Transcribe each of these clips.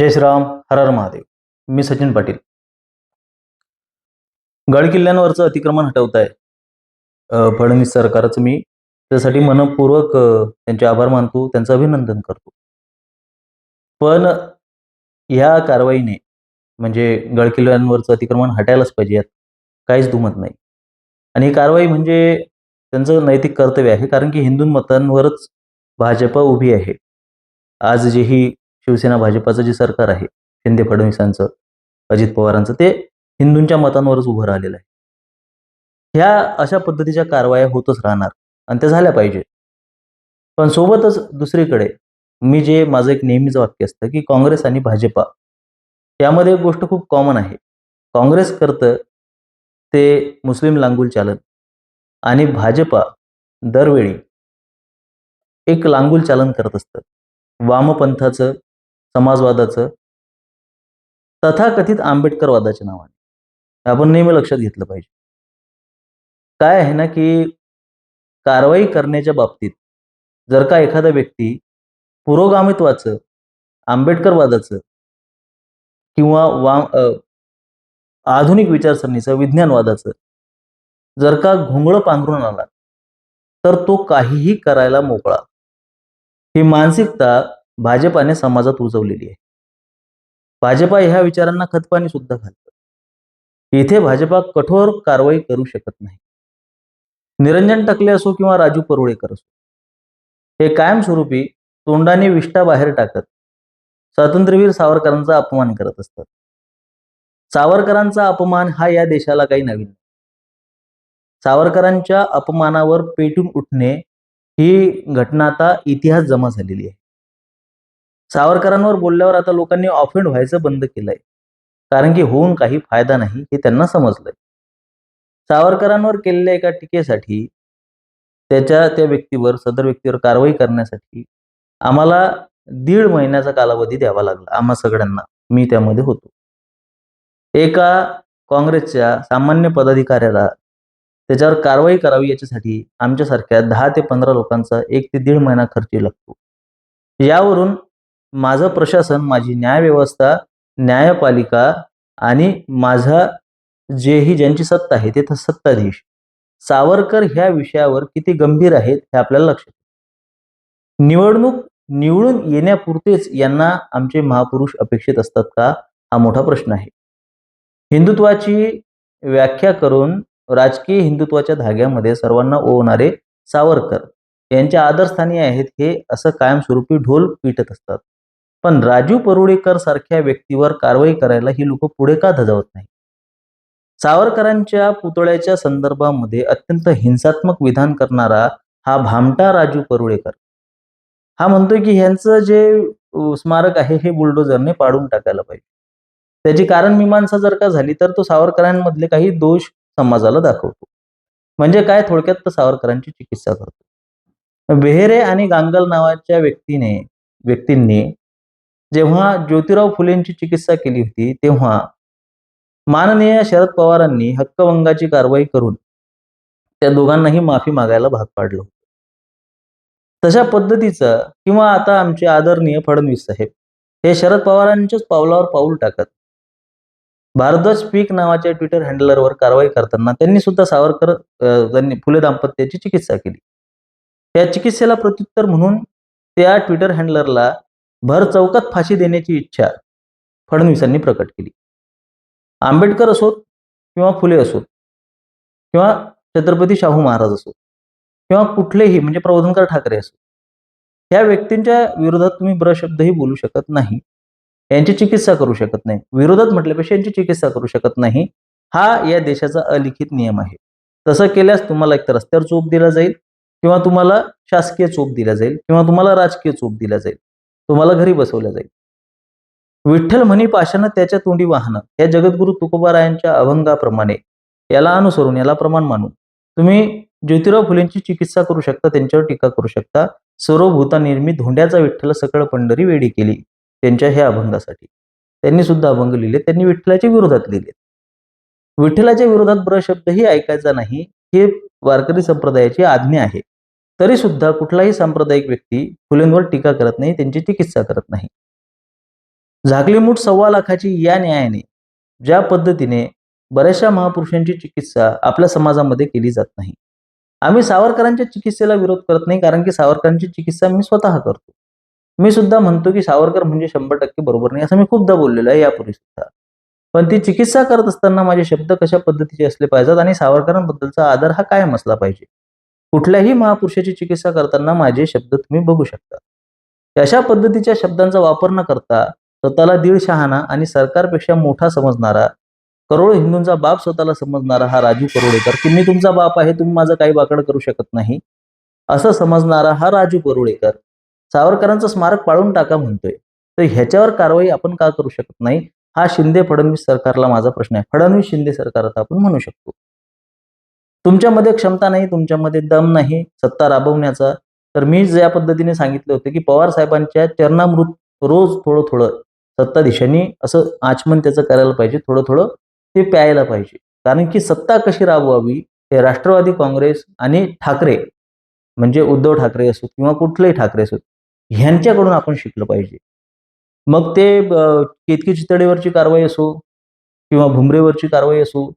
जय श्रीराम हर हर महादेव. मी सचिन पाटील. गड किल्ल्यांवरचं अतिक्रमण हटवत आहे फडणवीस सरकारचं मी. त्यासाठी मनपूर्वक त्यांचे आभार मानतो त्यांचं अभिनंदन करतो. पण ह्या कारवाईने म्हणजे गड किल्ल्यांवरचं अतिक्रमण हटायलाच पाहिजे यात काहीच दुमत नाही. आणि ही कारवाई म्हणजे त्यांचं नैतिक कर्तव्य आहे कारण की हिंदू मतांवरच भाजपा उभी आहे. आज जे ही शिवसेना भाजपाचं जे सरकार आहे शिंदे फडणवीसांचं अजित पवारांचं ते हिंदूंच्या मतांवरच उभं राहिलेलं आहे. ह्या अशा पद्धतीच्या कारवाया होतच राहणार आणि त्या झाल्या पाहिजे. पण सोबतच दुसरीकडे मी जे माझं एक नेहमीचं वाक्य असतं की काँग्रेस आणि भाजपा यामध्ये एक गोष्ट खूप कॉमन आहे. काँग्रेस करतं ते मुस्लिम लांगुल चालन आणि भाजपा दरवेळी एक लांगुल चालन करत असतं. वामपंथाचं समाजवादाचं तथाकथित आंबेडकरवादाच्या नावाने. आपण नेहमी लक्षात घेतलं पाहिजे. काय आहे ना की कारवाई करण्याच्या बाबतीत जर का एखादा व्यक्ती पुरोगामित्वाचं आंबेडकरवादाचं किंवा वा आधुनिक विचारसरणीचं विज्ञानवादाचं जर का घोंगळ पांघरून आला तर तो काहीही करायला मोकळा. ही मानसिकता भाजपाने समाजात रुजवलेली आहे. भाजपा ह्या विचारांना खतपाणी सुद्धा घालतं. इथे भाजपा कठोर कारवाई करू शकत नाही. निरंजन टकले असो किंवा राजू परुळेकर असो. हे कायमस्वरूपी तोंडाने विष्ठा बाहेर टाकत स्वातंत्र्यवीर सावरकरांचा अपमान करत असतात. सावरकरांचा अपमान हा या देशाला काही नवीन नाही. सावरकरांच्या अपमानावर पेटून उठणे ही घटना आता इतिहास जमा झालेली आहे. सावरकरांवर बोलल्यावर आता लोकांनी ऑफेंड व्हायचं बंद केलंय. कारण की होऊन काही फायदा नाही हे त्यांना समजलंय. सावरकरांवर केलेल्या एका टीकेसाठी त्याच्या त्या व्यक्तीवर सदर व्यक्तीवर कारवाई करण्यासाठी आम्हाला दीड महिन्याचा कालावधी द्यावा लागला आम्हा सगळ्यांना. मी त्यामध्ये होतो. एका काँग्रेसच्या सामान्य पदाधिकाऱ्याला त्याच्यावर कारवाई करावी याच्यासाठी आमच्यासारख्या दहा ते पंधरा लोकांचा एक ते दीड महिना खर्च लागतो. यावरून माझं प्रशासन माझी न्यायव्यवस्था न्यायपालिका आणि माझा जेही ज्यांची सत्ता आहे ते सत्ताधीश. सावरकर ह्या विषयावर किती गंभीर आहेत हे आपल्याला लक्षात निवडणूक निवडून येण्यापुरतेच यांना आमचे महापुरुष अपेक्षित असतात का हा मोठा प्रश्न आहे. हिंदुत्वाची व्याख्या करून राजकीय हिंदुत्वाच्या धाग्यामध्ये सर्वांना ओवणारे सावरकर यांच्या आदरस्थानी आहेत हे असं कायमस्वरूपी ढोल पिटत असतात. पण राजू परुळेकर सारख्या व्यक्तीवर कारवाई करायला ही लोक पुढे का धजावत नाही सावरकरांच्या पुतळ्याच्या संदर्भामध्ये अत्यंत हिंसात्मक विधान करणारा हा भामटा राजू परुळेकर. हा म्हणतोय की ह्यांचं जे स्मारक आहे हे बुलडोजरने पाडून टाकायला पाहिजे. त्याची कारण मीमांसा जर का झाली तर तो सावरकरांमधले काही दोष समाजाला दाखवतो. म्हणजे काय? थोडक्यात तर सावरकरांची चिकित्सा करतो. बेहेरे आणि गांगल नावाच्या व्यक्तीने व्यक्तींनी जेव्हा ज्योतिराव फुलेंची चिकित्सा केली होती तेव्हा माननीय शरद पवारांनी हक्कभंगाची कारवाई करून त्या दोघांनाही माफी मागायला भाग पाडलं. होतं तशा पद्धतीचं किंवा आता आमचे आदरणीय फडणवीस साहेब हे शरद पवारांच्याच पावलावर पाऊल टाकत भारद्वाज पीक नावाच्या ट्विटर हँडलरवर कारवाई करताना त्यांनी सुद्धा सावरकर त्यांनी फुले दाम्पत्याची चिकित्सा केली. त्या चिकित्सेला प्रत्युत्तर म्हणून त्या ट्विटर हँडलरला भर चौकात फाशी देण्याची इच्छा फडणवीसांनी प्रकट केली. आंबेडकर असोत किंवा फुले असोत किंवा छत्रपती शाहू महाराज असोत किंवा कुठलेही म्हणजे प्रबोधनकर ठाकरे असोत ह्या व्यक्तींच्या विरोधात तुम्ही ब्रशब्दही बोलू शकत नाही. यांची चिकित्सा करू शकत नाही. विरोधात म्हटल्यापेक्षा यांची चिकित्सा करू शकत नाही. हा या देशाचा अलिखित नियम आहे. तसं केल्यास तुम्हाला एकतर रस्त्यावर चोप दिला जाईल किंवा तुम्हाला शासकीय चोप दिला जाईल किंवा तुम्हाला राजकीय चोप दिला जाईल. तुम्हाला घरी बसवलं जाईल. विठ्ठल म्हणी पाशानं त्याच्या तोंडी वाहनं या जगद्गुरु तुकोबारायांच्या अभंगाप्रमाणे याला अनुसरून याला प्रमाण मानून. तुम्ही ज्योतिराव फुलेंची चिकित्सा करू शकता त्यांच्यावर टीका करू शकता. सर्वभूता निर्मित धोंड्याचा विठ्ठल सकळ पंढरी वेडी केली त्यांच्या ह्या अभंगासाठी. त्यांनी सुद्धा अभंग लिहिले त्यांनी विठ्ठलाच्या विरोधात लिहिले. विठ्ठलाच्या विरोधात ब्र शब्दही ऐकायचा नाही हे वारकरी संप्रदायाची आज्ञा आहे. तरी सुद्धा कुठलाही सांप्रदायिक व्यक्ती फुलेंवर टीका करत नाही त्यांची चिकित्सा करत नाही. झाकली मूठ सव्वा लाखाची या न्यायाने ज्या पद्धतीने बऱ्याचशा महापुरुषांची चिकित्सा आपल्या समाजामध्ये केली जात नाही. आम्ही सावरकरांच्या चिकित्सेला विरोध करत नाही कारण की सावरकरांची चिकित्सा मी स्वतः करतो. मी सुद्धा म्हणतो की सावरकर म्हणजे शंभर टक्के बरोबर नाही असं मी खूपदा बोललेलो आहे यापूर्वी सुद्धा. पण ती चिकित्सा करत असताना माझे शब्द कशा पद्धतीचे असले पाहिजेत आणि सावरकरांबद्दलचा आदर हा कायम असला पाहिजे? कुठल्याही महापुरुषाची चिकित्सा करताना माझे शब्द तुम्ही बघू शकता. अशा पद्धतीच्या शब्दांचा वापर न करता स्वतःला दीड शहाणा आणि सरकारपेक्षा मोठा समजणारा करोड हिंदूंचा बाप स्वतःला समजणारा हा राजू करोडेकर की मी तुमचा बाप आहे तुम्ही माझं काही वाकड करू शकत नाही. असं समजणारा हा राजू करोडेकर सावरकरांचं स्मारक पाळून टाका म्हणतोय. तर ह्याच्यावर कारवाई आपण का करू शकत नाही? हा शिंदे फडणवीस सरकारला माझा प्रश्न आहे. फडणवीस शिंदे सरकार आता आपण म्हणू शकतो. तुमच्यामध्ये क्षमता नाही तुमच्यामध्ये दम नाही सत्ता राबवण्याचा. तर मी ज्या पद्धतीने सांगितले होते की पवार साहेबांच्या चरणामृत रोज थोडं थोडं सत्ताधीशांनी असं आचमन त्याचं करायला पाहिजे थोडं थोडं ते प्यायला पाहिजे. कारण की सत्ता कशी राबवावी हे राष्ट्रवादी काँग्रेस आणि ठाकरे म्हणजे उद्धव ठाकरे असो किंवा कुठलेही ठाकरे असो ह्यांच्याकडून आपण शिकलं पाहिजे. मग ते केतकी चितडेवरची कारवाई असो किंवा भुमरेवरची कारवाई असो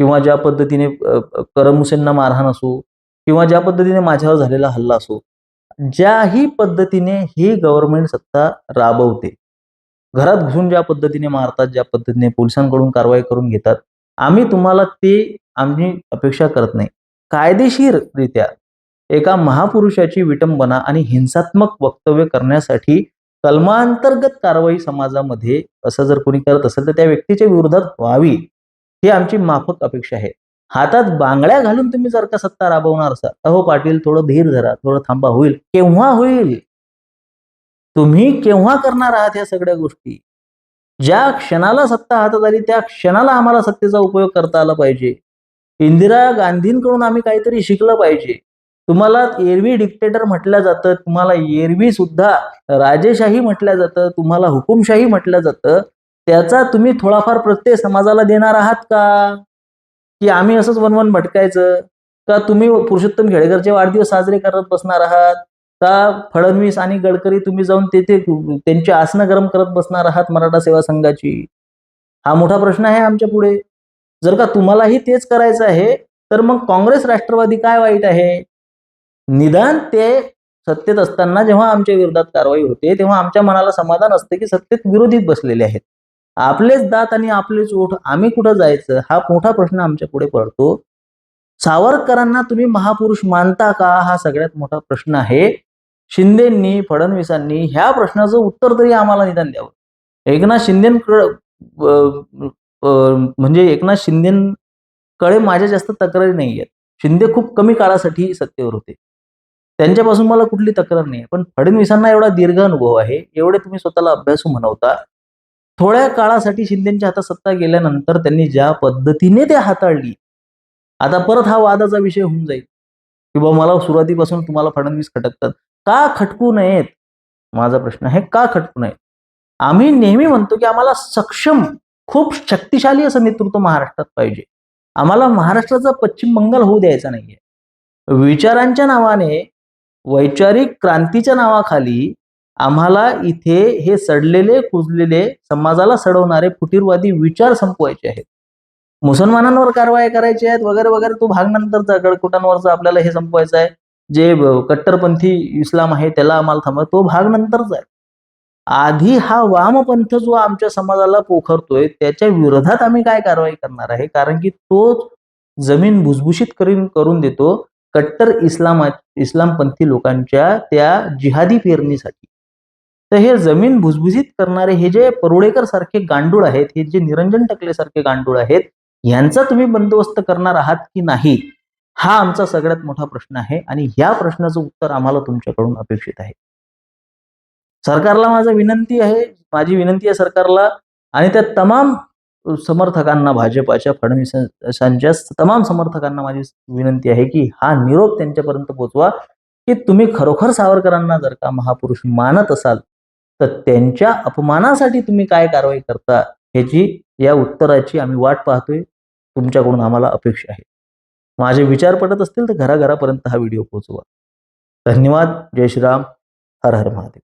किंवा ज्या पद्धतीने करम हुसेनना मारहाण असो किंवा ज्या पद्धतीने माझ्यावर झालेला हल्ला असो ज्याही पद्धतीने ही गव्हर्नमेंट सत्ता राबवते. घरात घुसून ज्या पद्धतीने मारतात ज्या पद्धतीने पोलिसांकडून कारवाई करून घेतात आम्ही तुम्हाला ते आम्ही अपेक्षा करत नाही. कायदेशीररित्या एका महापुरुषाची विटंबना आणि हिंसात्मक वक्तव्य करण्यासाठी कलमांतर्गत कारवाई समाजामध्ये असं जर कोणी करत असेल तर त्या व्यक्तीच्या विरोधात व्हावी. ही आमची माफक अपेक्षा आहे. हातात बांगड्या घालून तुम्ही जर का सत्ता राबवणार असाल अहो पाटील थोडं धीर धरा थोडं थांबा होईल. केव्हा होईल? तुम्ही केव्हा करणार आहात या सगळ्या गोष्टी? ज्या क्षणाला सत्ता हातात आली त्या क्षणाला आम्हाला सत्तेचा उपयोग करता आला पाहिजे. इंदिरा गांधींकडून आम्ही काहीतरी शिकलं पाहिजे. तुम्हाला एरवी डिक्टेटर म्हटलं जातं तुम्हाला एरवी सुद्धा राजेशाही म्हटलं जातं तुम्हाला हुकुमशाही म्हटलं जातं. त्याचा तुम्ही थोडाफार प्रत्यय समाजाला देणार आहात का? की आम्ही असंच वनवन भटकायचं? का तुम्ही पुरुषोत्तम खेडेकरचे वाढदिवस साजरे करत बसणार आहात? का फडणवीस आणि गडकरी तुम्ही जाऊन तेथे त्यांची आसनं गरम करत बसणार आहात मराठा सेवा संघाची? हा मोठा प्रश्न आहे आमच्या पुढे. जर का तुम्हालाही तेच करायचं आहे तर मग काँग्रेस राष्ट्रवादी काय वाईट आहे? निदान ते सत्तेत असताना जेव्हा आमच्या विरोधात कारवाई होते तेव्हा आमच्या मनाला समाधान असते की सत्तेत विरोधीत बसलेले आहेत. आपलेच दात आणि आपलेच ओठ आम्ही कुठं जायचं? हा मोठा प्रश्न आमच्या पुढे पडतो. सावरकरांना तुम्ही महापुरुष मानता का? हा सगळ्यात मोठा प्रश्न आहे. शिंदेंनी फडणवीसांनी ह्या प्रश्नाचं उत्तर तरी आम्हाला निदान द्यावं. एकनाथ शिंदेकडे म्हणजे एकनाथ शिंदेकडे माझ्या जास्त तक्रारी नाही आहेत शिंदे खूप कमी काळासाठी सत्तेवर होते. त्यांच्यापासून मला कुठली तक्रार नाही पण फडणवीसांना एवढा दीर्घ अनुभव आहे. एवढे तुम्ही स्वतःला अभ्यासू म्हणवता. थोड्या काळासाठी शिंदेच्या हातात सत्ता गेल्यानंतर त्यांनी ज्या पद्धतीने ते हाताळली आता परत हा वादाचा विषय होऊन जाईल. की मला सुरुवातीपासून तुम्हाला फडणवीस खटकतात. का खटकू नयेत? माझा प्रश्न आहे का खटकू नयेत? आम्ही नेहमी म्हणतो की आम्हाला सक्षम खूप शक्तिशाली असं नेतृत्व महाराष्ट्रात पाहिजे. आम्हाला महाराष्ट्राचा पश्चिम बंगाल होऊ द्यायचा नाहीये. विचारांच्या नावाने वैचारिक क्रांतीच्या नावाखाली आम्हाला इथे हे सडलेले कुजलेले समाजाला सडवणारे फुटीरवादी विचार संपवायचे आहेत. मुसलमानांवर कारवाई करायची आहेत वगैरे वगैरे तो भाग नंतरचा गडकुटांवरचा आपल्याला हे संपवायचं आहे. जे कट्टरपंथी इस्लाम आहे त्याला आम्हाला थांबवा तो भाग नंतरचा आहे. आधी हा वामपंथ जो आमच्या समाजाला पोखरतोय त्याच्या विरोधात आम्ही काय कारवाई करणार आहे? कारण की तो जमीन भुसभुशीत करून करून देतो कट्टर इस्लामा इस्लामपंथी लोकांच्या त्या जिहादी पेरणीसाठी. तर हे जमीन भुसभुशीत करणारे हे जे परुळेकर सारखे गांडूळ आहेत हे जे निरंजन टकले सारखे गांडूळ आहेत यांचा तुम्ही बंदोबस्त करणार आहात की नाही? हा आमचा सगळ्यात मोठा प्रश्न आहे आणि या प्रश्नाचं उत्तर आम्हाला तुमच्याकडून अपेक्षित आहे. सरकारला माझा विनंती आहे माझी विनंती आहे सरकारला आणि त्या तमाम समर्थकांना भाजपाच्या फडणवीसांच्या तमाम समर्थकांना माझी विनंती आहे की हा निरोप त्यांच्यापर्यंत पोहोचवा की तुम्ही खरोखर सावरकरांना जर का महापुरुष मानत असाल तर त्यांच्या अपमानासाठी तुम्ही काय कारवाई करता ह्याची या उत्तराची आम्ही वाट पाहतोय. तुमच्याकडून आम्हाला अपेक्षा आहे. माझे विचार पडत असतील तर घराघरापर्यंत हा व्हिडिओ पोहोचवा. धन्यवाद. जय श्रीराम. हर हर महादेव.